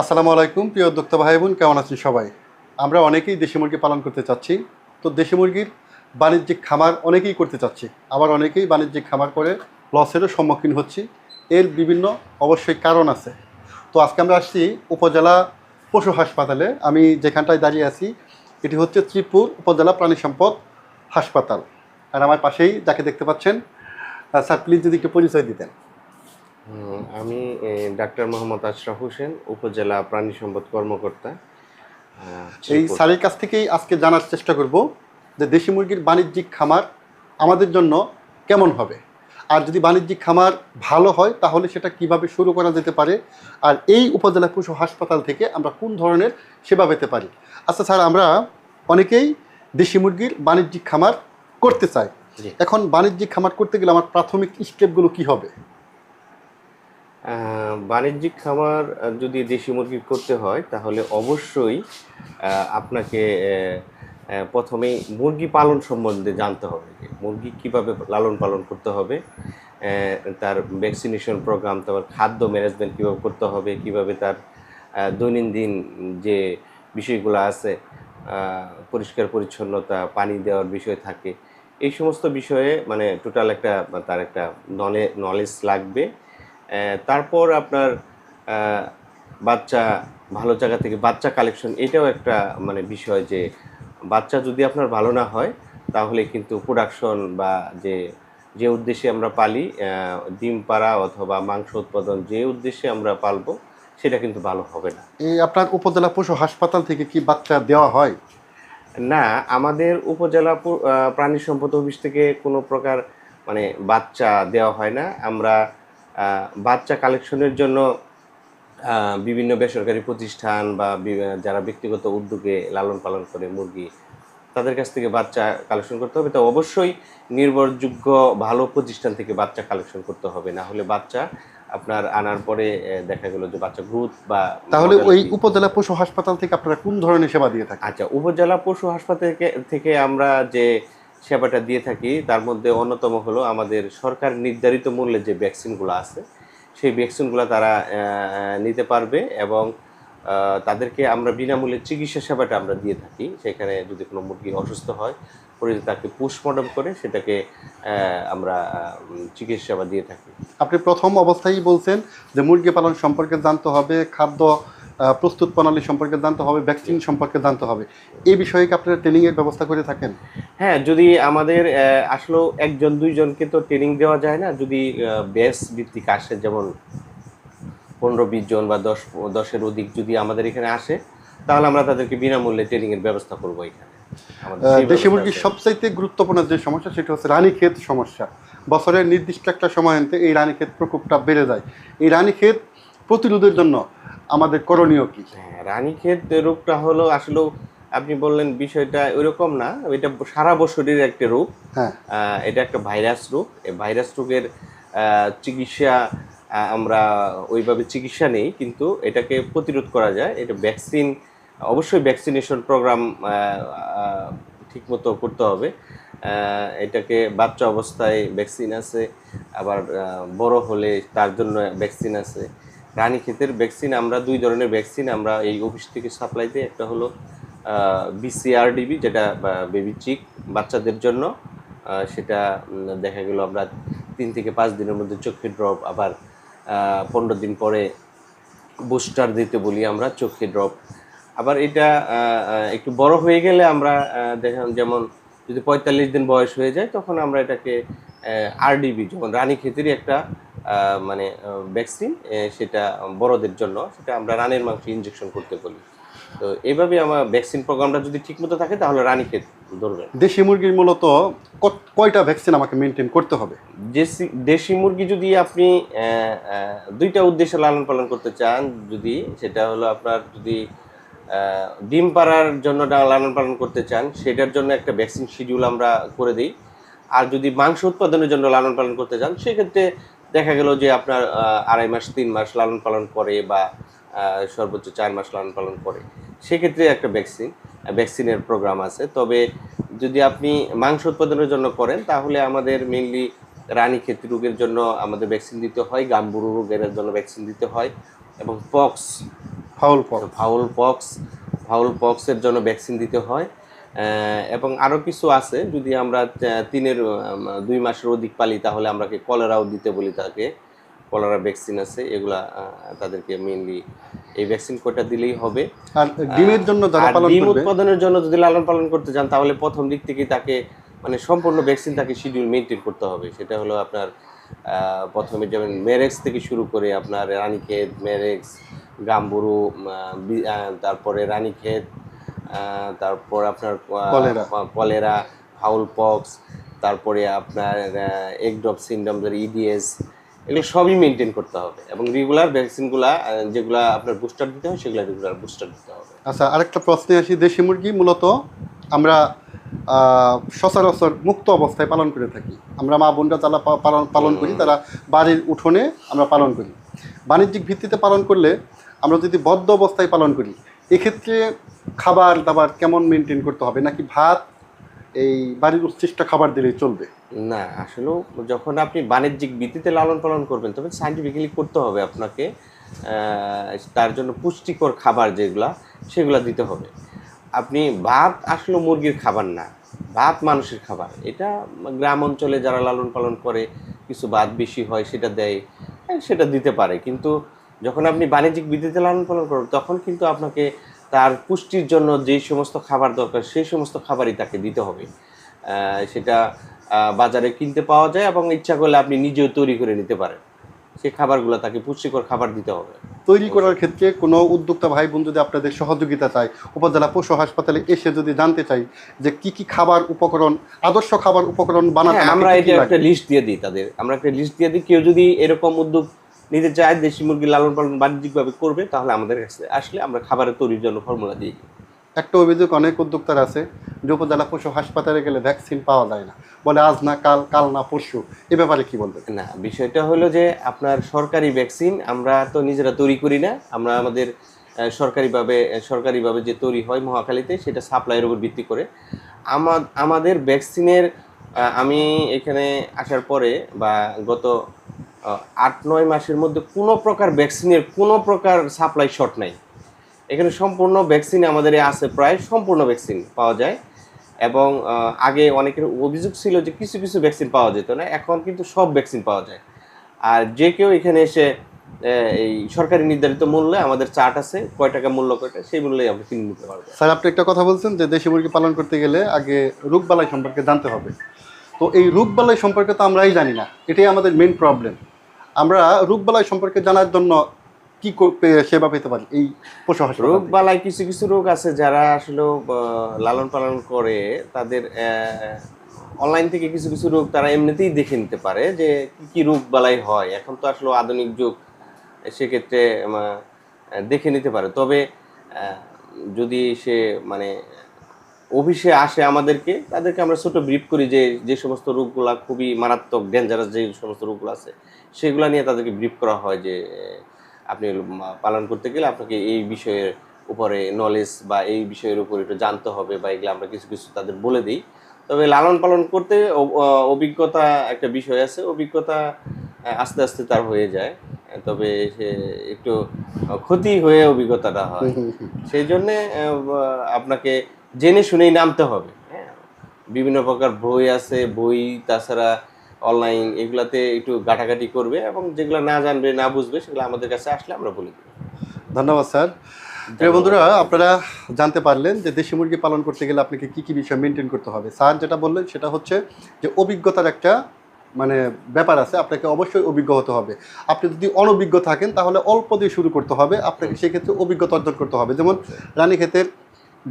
আসসালামু আলাইকুম, প্রিয় উদ্যোক্তা ভাই বোন কেমন আছেন সবাই? আমরা অনেকেই দেশি মুরগি পালন করতে চাচ্ছি। তো দেশি মুরগির বাণিজ্যিক খামার অনেকেই করতে চাচ্ছি। আবার অনেকেই বাণিজ্যিক খামার করে লসেরও সম্মুখীন হচ্ছি। এর বিভিন্ন অবশ্যই কারণ আছে। তো আজকে আমরা আসছি উপজেলা পশু হাসপাতালে। আমি যেখানটায় দাঁড়িয়ে আছি, এটি হচ্ছে ত্রিপুর উপজেলা প্রাণী সম্পদ হাসপাতাল। আর আমার পাশেই যাকে দেখতে পাচ্ছেন স্যার প্লিজ যদি একটু পরিচয় দিতেন। আমি ডাক্তার মোহাম্মদ আশরাফ হোসেন উপজেলা প্রাণী সম্পদ কর্মকর্তা এই। স্যারের কাছ থেকেই আজকে জানার চেষ্টা করব যে দেশি মুরগির বাণিজ্যিক খামার আমাদের জন্য কেমন হবে। আর যদি বাণিজ্যিক খামার ভালো হয় তাহলে সেটা কীভাবে শুরু করা যেতে পারে আর এই উপজেলা পশু হাসপাতাল থেকে আমরা কোন ধরনের সেবা পেতে পারি। আচ্ছা স্যার আমরা অনেকেই দেশি মুরগির বাণিজ্যিক খামার করতে চাই। এখন বাণিজ্যিক খামার করতে গেলে আমার প্রাথমিক স্টেপগুলো কি হবে? বাণিজ্যিক খামার যদি দেশি মুরগি করতে হয়, তাহলে অবশ্যই আপনাকে প্রথমেই মুরগি পালন সম্বন্ধে জানতে হবে মুরগি কীভাবে লালন পালন করতে হবে তার ভ্যাকসিনেশন প্রোগ্রাম তারপর খাদ্য ম্যানেজমেন্ট কীভাবে করতে হবে, কীভাবে তার দৈনন্দিন যে বিষয়গুলো আছে পরিষ্কার পরিচ্ছন্নতা, পানি দেওয়ার বিষয় থাকে, এই সমস্ত বিষয়ে মানে টোটাল একটা, তার একটা নলে নলেজ লাগবে। তারপর আপনার বাচ্চা ভালো জায়গা থেকে বাচ্চা কালেকশন এটাও একটা মানে বিষয় যে বাচ্চা যদি আপনার ভালো না হয় তাহলে কিন্তু প্রোডাকশন বা যে যে উদ্দেশ্যে আমরা পালি ডিম পাড়া অথবা মাংস উৎপাদন যে উদ্দেশ্যে আমরা পালবো সেটা কিন্তু ভালো হবে না। এই আপনার উপজেলা পশু হাসপাতাল থেকে কি বাচ্চা দেওয়া হয়? না আমাদের উপজেলা প্রাণী সম্পদ অফিস থেকে কোনো প্রকার মানে বাচ্চা দেওয়া হয় না। আমরা বাচ্চা কালেকশনের জন্য বিভিন্ন বেসরকারি প্রতিষ্ঠান বা যারা ব্যক্তিগত উদ্যোগে লালন পালন করে মুরগি তাদের কাছ থেকে বাচ্চা কালেকশন করতে হবে। তো অবশ্যই নির্ভরযোগ্য ভালো প্রতিষ্ঠান থেকে বাচ্চা কালেকশন করতে হবে। না হলে বাচ্চা আপনার আনার পরে দেখা গেল যে বাচ্চা গ্রোথ বা তাহলে ওই উপজেলা পশু হাসপাতাল থেকে আপনারা কোন ধরনের সেবা দিয়ে থাকেন? আচ্ছা উপজেলা পশু হাসপাতাল থেকে থেকে আমরা যে সেবাটা দিয়ে থাকি। তার মধ্যে অন্যতম হলো আমাদের সরকার নির্ধারিত মূল্যে যে ভ্যাকসিনগুলো আছে, সেই ভ্যাকসিনগুলো তারা নিতে পারবে এবং তাদেরকে আমরা বিনামূল্যে চিকিৎসা সেবাটা আমরা দিয়ে থাকি। সেখানে যদি কোনো মুরগি অসুস্থ হয় পরে তাকে পোস্টমর্টম করে সেটাকে আমরা চিকিৎসা সেবা দিয়ে থাকি। আপনি প্রথম অবস্থায় বলছেন যে মুরগি পালন সম্পর্কে জানতে হবে, খাদ্য প্রস্তুত প্রণালী সম্পর্কে জানতে হবে ভ্যাকসিন সম্পর্কে জানতে হবে। এই বিষয়ে কি আপনারা ট্রেনিং এর ব্যবস্থা করে থাকেন? হ্যাঁ যদি আমাদের আসলেও একজন দুইজনকে তো ট্রেনিং দেওয়া যায় না যদি বেস ভিত্তিক আসে যেমন পনেরো বিশ জন বা দশ দশের অধিক যদি আমাদের এখানে আসে তাহলে আমরা তাদেরকে বিনামূল্যে ট্রেনিং এর ব্যবস্থা করব এখানে। দেশি মুরগির। সবচাইতে গুরুত্বপূর্ণ যে সমস্যা সেটা হচ্ছে রানীক্ষেত সমস্যা। বছরের নির্দিষ্ট একটা সময় এই রানীক্ষেত প্রকোপটা বেড়ে যায়। এই রানীক্ষেত প্রতিরোধের জন্য আমাদের করণীয় কি? হ্যাঁ রানীক্ষেত রোগটা হলো আসলে আপনি বললেন বিষয়টা ওইরকম না এটা সারা বছরের একটা রোগ হ্যাঁ। এটা একটা ভাইরাস রোগ এই ভাইরাস রোগের চিকিৎসা আমরা ওইভাবে চিকিৎসা নেই কিন্তু এটাকে প্রতিরোধ করা যায়। এটা ভ্যাকসিন অবশ্যই ভ্যাকসিনেশন প্রোগ্রাম ঠিকমতো করতে হবে। এটাকে বাচ্চা অবস্থায় ভ্যাকসিন আছে আবার বড় হলে তার জন্য ভ্যাকসিন আছে। রানীক্ষেতের ভ্যাকসিন আমরা দুই ধরনের ভ্যাকসিন আমরা এই অফিস থেকে সাপ্লাই দিই। একটা হলো বিসিআরডিবি যেটা বেবি চিক বাচ্চাদের জন্য। সেটা দেখা গেল আমরা তিন থেকে পাঁচ দিনের মধ্যে চোখে ড্রপ আবার পনেরো দিন পরে বুস্টার দিতে বলি আমরা চোখে ড্রপ আবার এটা একটু বড় হয়ে গেলে আমরা দেখেন যেমন যদি পঁয়তাল্লিশ দিন বয়স হয়ে যায়, তখন আমরা এটাকে আরডিবি যেমন রানী ক্ষেতেরই একটা মানে ভ্যাকসিন সেটা বড়দের জন্য সেটা আমরা রানের মাংস ইনজেকশন করতে বলি। তো এইভাবে আমার ভ্যাকসিন প্রোগ্রামটা যদি ঠিকমতো থাকে তাহলে রানী ক্ষেত ধরবেন। দেশি মুরগির মূলত কয়টা ভ্যাকসিন আমাকে মেনটেন করতে হবে? দেশি দেশি মুরগি যদি আপনি দুইটা উদ্দেশ্যে লালন পালন করতে চান যদি সেটা হলো আপনার যদি ডিম পাড়ার জন্য লালন পালন করতে চান সেটার জন্য একটা ভ্যাকসিন শিডিউল আমরা করে দিই। আর যদি মাংস উৎপাদনের জন্য লালন পালন করতে চান সেক্ষেত্রে দেখা গেল যে আপনার আড়াই মাস তিন মাস লালন পালন করে বা সর্বোচ্চ চার মাস লালন পালন করে সেক্ষেত্রে একটা ভ্যাকসিন ভ্যাকসিনের প্রোগ্রাম আছে। তবে যদি আপনি মাংস উৎপাদনের জন্য করেন তাহলে আমাদের মেনলি রানী রানীক্ষেত রোগের জন্য আমাদের ভ্যাকসিন দিতে হয় গাম্বুরু রোগের জন্য ভ্যাকসিন দিতে হয় এবং pox fowl pox fowl pox fowl পক্সের জন্য ভ্যাকসিন দিতে হয়। এবং আরও কিছু আছে যদি আমরা তিনের দুই মাসের অধিক পালি তাহলে আমরা কি কলেরাও দিতে বলি তাকে। কলেরা ভ্যাকসিন আছে এগুলা তাদেরকে মেইনলি এই ভ্যাকসিন কয়টা দিলেই হবে। আর ডিমের জন্য যারা পালন ডিম উৎপাদনের জন্য যদি লালন পালন করতে চান তাহলে প্রথম দিক থেকে তাকে মানে সম্পূর্ণ ভ্যাকসিন তাকে শিডিউল মেনটেন করতে হবে। সেটা হলো আপনার প্রথমে যেমন মেরেক্স থেকে শুরু করে আপনার রানীক্ষেত মেরেক্স গাম্বুরু তারপরে রানীক্ষেত তারপর আপনার কলেরা। কলেরা ফাউল পক্স তারপরে আপনার একড্রপ সিন্ড্রোম ইডিএস এগুলো সবই মেনটেন করতে হবে। এবং রেগুলার ভ্যাকসিনগুলা যেগুলা আপনার বুস্টার দিতে হয় সেগুলো রেগুলার বুস্টার দিতে হবে। আচ্ছা আরেকটা প্রশ্নে আসি। দেশি মুরগি মূলত আমরা সচরাচর মুক্ত অবস্থায় পালন করে থাকি। আমরা মা বোনরা যারা পালন পালন করি তারা বাড়ির উঠোনে আমরা পালন করি। বাণিজ্যিক ভিত্তিতে পালন করলে আমরা যদি বদ্ধ অবস্থায় পালন করি এক্ষেত্রে খাবার দাবার কেমন মেনটেন করতে হবে? নাকি ভাত এই বাড়ির উচ্ছিষ্ট খাবার দিলেই চলবে? না আসলে যখন আপনি বাণিজ্যিক ভিত্তিতে লালন পালন করবেন তবে সাইন্টিফিক্যালি করতে হবে আপনাকে তার জন্য পুষ্টিকর খাবার যেগুলা সেগুলা দিতে হবে। আপনি ভাত আসলে মুরগির খাবার না ভাত মানুষের খাবার। এটা গ্রাম অঞ্চলে যারা লালন পালন করে কিছু ভাত বেশি হয় সেটা দেয় হ্যাঁ, সেটা দিতে পারে। কিন্তু যখন আপনি বাণিজ্যিক ভিত্তিতে লালন পালন করবেন তখন কিন্তু আপনাকে তার পুষ্টির জন্য যে সমস্ত খাবার দরকার সেই সমস্ত খাবারই তাকে দিতে হবে। সেটা বাজারে কিনতে পাওয়া যায় এবং ইচ্ছা করলে আপনি নিজেও তৈরি করে নিতে পারেন। সেই খাবারগুলো তাকে পুষ্টিকর খাবার দিতে হবে। তৈরি করার ক্ষেত্রে কোনো উদ্যোক্তা ভাই বোন যদি আপনাদের সহযোগিতা চায় উপজেলা পশু হাসপাতালে এসে যদি জানতে চাই যে কি কি খাবার উপকরণ আদর্শ খাবার উপকরণ বানাতে হ্যাঁ, আমরা এটা একটা লিস্ট দিয়ে দিই তাদের। আমরা একটা লিস্ট দিয়ে দিই কেউ যদি এরকম উদ্যোগ নিতে চায় দেশি মুরগি লালন পালন বাণিজ্যিকভাবে করবে তাহলে আমাদের কাছে আসলে আমরা খাবারের তৈরির জন্য ফর্মুলা দিই। একটা অভিযোগ অনেক উদ্যোক্তার আছে যে উপজেলা পশু হাসপাতালে গেলে ভ্যাকসিন পাওয়া যায় না। বলে আজ না কাল কাল না পরশু এ ব্যাপারে কি বলবেন? না বিষয়টা হলো যে আপনার সরকারি ভ্যাকসিন আমরা তো নিজেরা তৈরি করি না আমরা আমাদের সরকারিভাবে সরকারিভাবে যে তৈরি হয় মহাখালীতে সেটা সাপ্লাইয়ের উপর ভিত্তি করে। আমা- আমাদের ভ্যাকসিনের আমি এখানে আসার পরে বা গত আট, নয় মাসের মধ্যে কোনো প্রকার ভ্যাকসিনের কোনো প্রকার সাপ্লাই শর্ট নাই। এখানে সম্পূর্ণ ভ্যাকসিন আমাদের আছে প্রায়, সম্পূর্ণ ভ্যাকসিন পাওয়া যায়। এবং আগে অনেকের অভিযোগ ছিল যে কিছু কিছু ভ্যাকসিন পাওয়া যেত না, এখন কিন্তু সব ভ্যাকসিন পাওয়া যায়। আর যে কেউ এখানে এসে এই সরকারি নির্ধারিত মূল্যে আমাদের চার্ট আছে, কয় টাকা মূল্য কয়টা, সেই মূল্যে আমরা কিনে নিতে পারব। স্যার, আপনি একটা কথা বলছেন যে দেশি মুরগি পালন করতে গেলে আগে রোগবালাই সম্পর্কে জানতে হবে। তো এই রোগবালাই সম্পর্কে তো আমরাই জানি না, এটাই আমাদের মেন প্রবলেম আমরা রোগবালাই সম্পর্কে জানার জন্য কি সেবা পেতে পারি? এই পশু হাসপাতাল বালাই কিছু কিছু রোগ আছে যারা আসলে লালন পালন করে, তাদের অনলাইন থেকে কিছু কিছু রোগ তারা এমনিতেই দেখে নিতে পারে যে কি কি রোগ বালাই হয়। এখন তো আসলে আধুনিক যুগ, সেক্ষেত্রে দেখে নিতে পারে। তবে যদি সে মানে অফিসে আসে আমাদেরকে তাদেরকে আমরা ছোট ব্রিফ করি যে যে সমস্ত রোগগুলা খুবই মারাত্মক ডেঞ্জারাস যে সমস্ত রোগগুলো আছে সেগুলো নিয়ে তাদেরকে ব্রিফ করা হয় যে আপনি পালন করতে গেলে আপনাকে এই বিষয়ের উপরে নলেজ বা এই বিষয়ের উপরে একটু জানতে হবে বা এগুলো আমরা কিছু কিছু তাদের বলে দিই। তবে লালন পালন করতে অভিজ্ঞতা একটা বিষয় আছে অভিজ্ঞতা আস্তে আস্তে তার হয়ে যায়। তবে সে একটু ক্ষতি হয়ে অভিজ্ঞতাটা হয়। সেই জন্যে আপনাকে জেনে শুনেই নামতে হবে। হ্যাঁ। বিভিন্ন প্রকার বই আছে বই তাছাড়া অনলাইন এগুলাতে একটু ঘাটাঘাটি করবে এবং যেগুলো না জানবে না বুঝবে সেগুলো আমাদের কাছে আসলে আমরা বলে দেবো ধন্যবাদ স্যার। প্রিয় বন্ধুরা আপনারা জানতে পারলেন যে দেশি মুরগি পালন করতে গেলে আপনাকে কি কি বিষয় মেনটেন করতে হবে। স্যার যেটা বললেন সেটা হচ্ছে যে অভিজ্ঞতার একটা মানে ব্যাপার আছে। আপনাকে অবশ্যই অভিজ্ঞ হতে হবে। আপনি যদি অনভিজ্ঞ থাকেন তাহলে অল্প দিয়ে শুরু করতে হবে। আপনাকে সেক্ষেত্রে অভিজ্ঞতা অর্জন করতে হবে। যেমন রানীক্ষেতের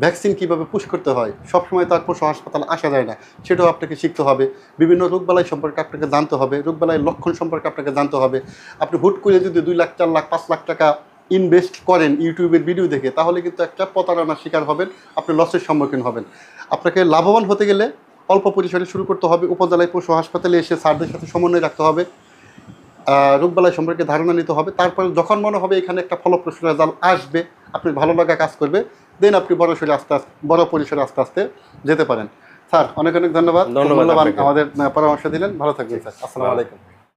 ভ্যাকসিন কীভাবে পুশ করতে হয়, সবসময় তার পশু হাসপাতাল আসা যায় না, সেটাও আপনাকে শিখতে হবে। বিভিন্ন রোগবালাই সম্পর্কে আপনাকে জানতে হবে, রোগবালাই লক্ষণ সম্পর্কে আপনাকে জানতে হবে। আপনি হুট করে যদি দুই লাখ, চার লাখ, পাঁচ লাখ টাকা ইনভেস্ট করেন ইউটিউবের ভিডিও দেখে, তাহলে কিন্তু একটা প্রতারণার শিকার হবেন, আপনি লসের সম্মুখীন হবেন। আপনাকে লাভবান হতে গেলে অল্প পরিসরে শুরু করতে হবে, উপজেলায় পশু হাসপাতালে এসে স্যারদের সাথে সমন্বয় রাখতে হবে রোগবালাই সম্পর্কে ধারণা নিতে হবে, তারপরে যখন মনে হবে এখানে একটা ফলপ্রসূ রেজাল্ট আসবে, আপনি ভালো লাগা কাজ করবে দেন আপনি বড় শরীর আস্তে আস্তে বড় পরিসরে আস্তে আস্তে যেতে পারেন। স্যার অনেক অনেক ধন্যবাদ। ধন্যবাদ। আমাদের পরামর্শ দিলেন। ভালো থাকবেন স্যার। আসসালামু আলাইকুম।